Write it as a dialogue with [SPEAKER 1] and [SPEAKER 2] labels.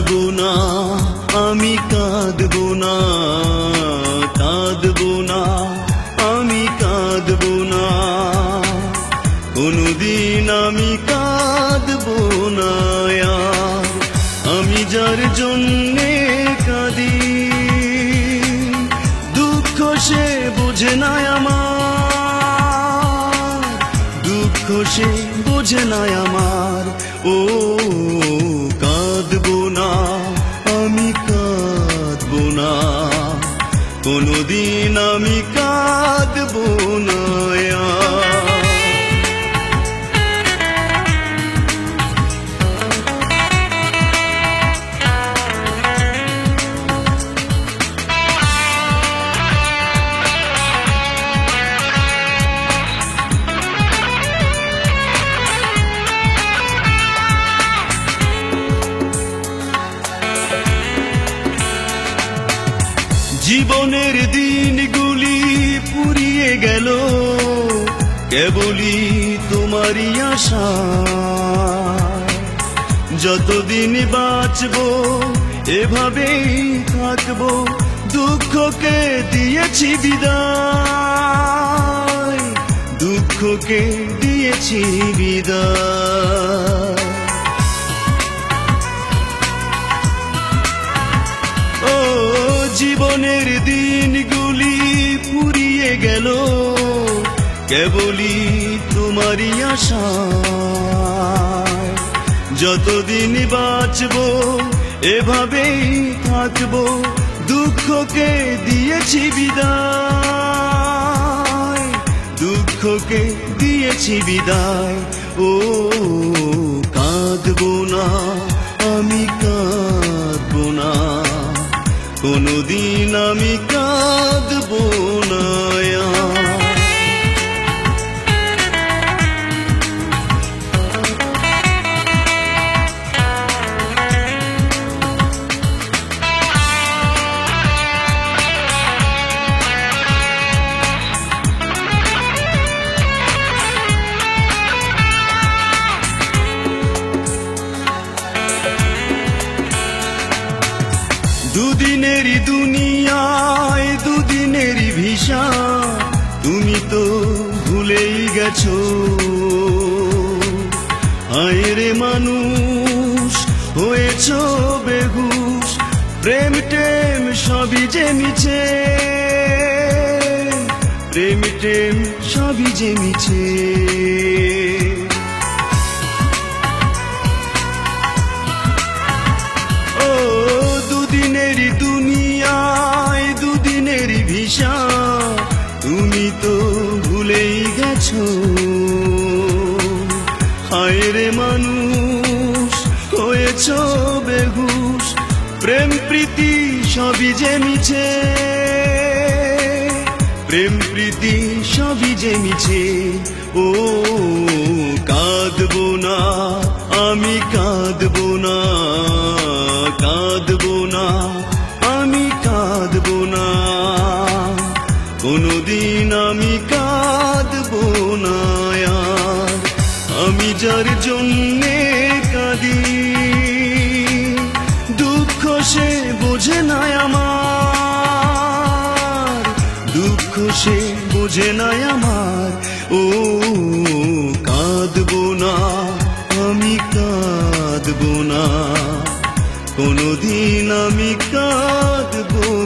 [SPEAKER 1] কাঁদবো না, আমি কাঁদবো না কাঁদবো না, আমি কাঁদবো না। কোনদিন আমি কাঁদবো না আমি যার জন্যে কাঁদি, দুঃখ সে বোঝে না আমার, দুঃখ সে বোঝে না আমার। ও জীবনের দিনগুলি পুরিয়ে গেল। কেবলই তোমারই আশা। যতদিন বাঁচব, এভাবেই থাকব, দুঃখকে দিয়েছি বিদায়। দুঃখকে দিয়েছি বিদায়। জীবনের দিনগুলি ফুরিয়ে গেল। কেবলই তোমারই আশা। যতদিন বাঁচবো, এভাবেই থাকব, দুঃখকে দিয়েছি বিদায়। দুঃখকে দিয়েছি বিদায়। ও, কাঁদবো না, আমি কাঁদবো না কোনদিন আমি দুদিনেরই দুনিয়ায়, দুদিনেরই ভিসা। তুমি তো ভুলেই গেছো। আয়রে মানুষ, হয়েছ বেহুশ। প্রেম টেম সবই যে মিছে। প্রেম টেম সবই যে মিছে। হায় রে মানুষ হয়েছ বেহুশ প্রেম, প্রীতি সবই যে মিছে। প্রেম, প্রীতি সবই যে মিছে। ও, কাঁদবো না, আমি কাঁদবো না কাঁদবো না, আমি কাঁদবো না। কোনদিন আমি আমি যার জন্যে কাঁদি। দুঃখ সে বোঝে না আমার। দুঃখ সে বোঝে না আমার। ও, কাঁদব না, আমি কাঁদব না। কোনোদিন আমি কাঁদবো